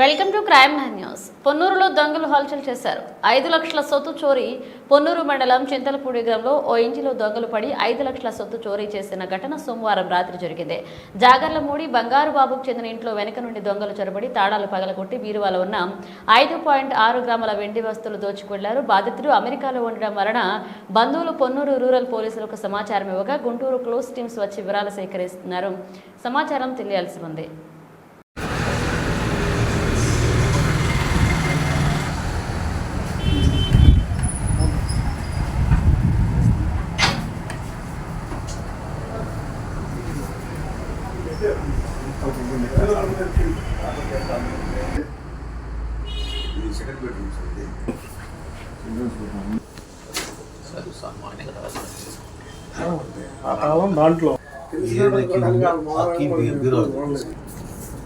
Welcome to crime nine news. పొన్నూరులో దొంగలు హల్చల్ చేశారు. ఐదు లక్షల సొత్తు చోరీ పొన్నూరు మండలం చింతలపూడి గ్రామంలో ఓ ఇంజిలో దొంగలు పడి ఐదు లక్షల సొత్తు చోరీ చేసిన ఘటన సోమవారం రాత్రి జరిగింది. జాగర్లమూడి బంగారు బాబుకు చెందిన ఇంట్లో వెనక నుండి దొంగలు చొరబడి తాళాలు పగలగొట్టి బీరువాలో ఉన్న ఐదు పాయింట్ ఆరు గ్రాముల వెండి వస్తువులు దోచుకెళ్ళారు బాధితులు అమెరికాలో ఉండడం వలన బంధువులు పొన్నూరు రూరల్ పోలీసులకు సమాచారం ఇవ్వగా గుంటూరు క్లోజ్ టీమ్స్ వచ్చి వివరాలు సేకరిస్తున్నారు. సమాచారం తెలియాల్సి ఉంది. దాంట్లో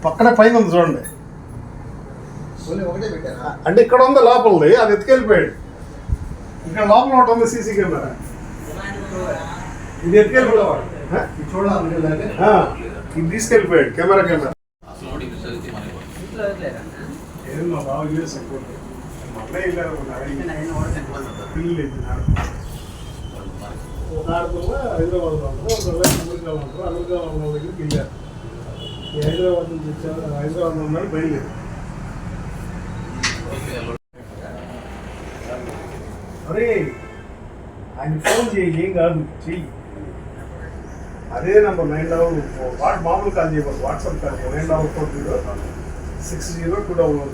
పక్కన పైన ఉంది చూడండి. అంటే ఇక్కడ ఉంది లోపలది అది ఎత్తుకెళ్ళిపోయాడు. ఇక్కడ లోపల ఒకటి ఉంది సీసీ కెమెరా. ఇది? ఇది చూడాలి ఇది తీసుకెళ్ళిపోయాడు కెమెరా కెమెరా. ఏం మా బావ యూఎస్ అనుకోండి మా అన్నయ్య వెళ్ళారు. పిల్లలు ఇచ్చినారు ఒక ఆడపిల్ల హైదరాబాద్లో ఉంటారు ఒక అమెరికాలో ఉంటారు అమెరికాలో ఉన్న దగ్గరికి వెళ్ళారు. హైదరాబాద్ నుంచి వచ్చారు హైదరాబాద్ ఉన్నారు బయలుదేరు అరే ఆయన ఫోన్ చేయి ఏం కాదు చెయ్యి. అదే నంబర్ నైన్ డబల్ వాట్ మామూలు కాల్ చేయకూడదు WhatsApp call nine double four zero. Six zero two double one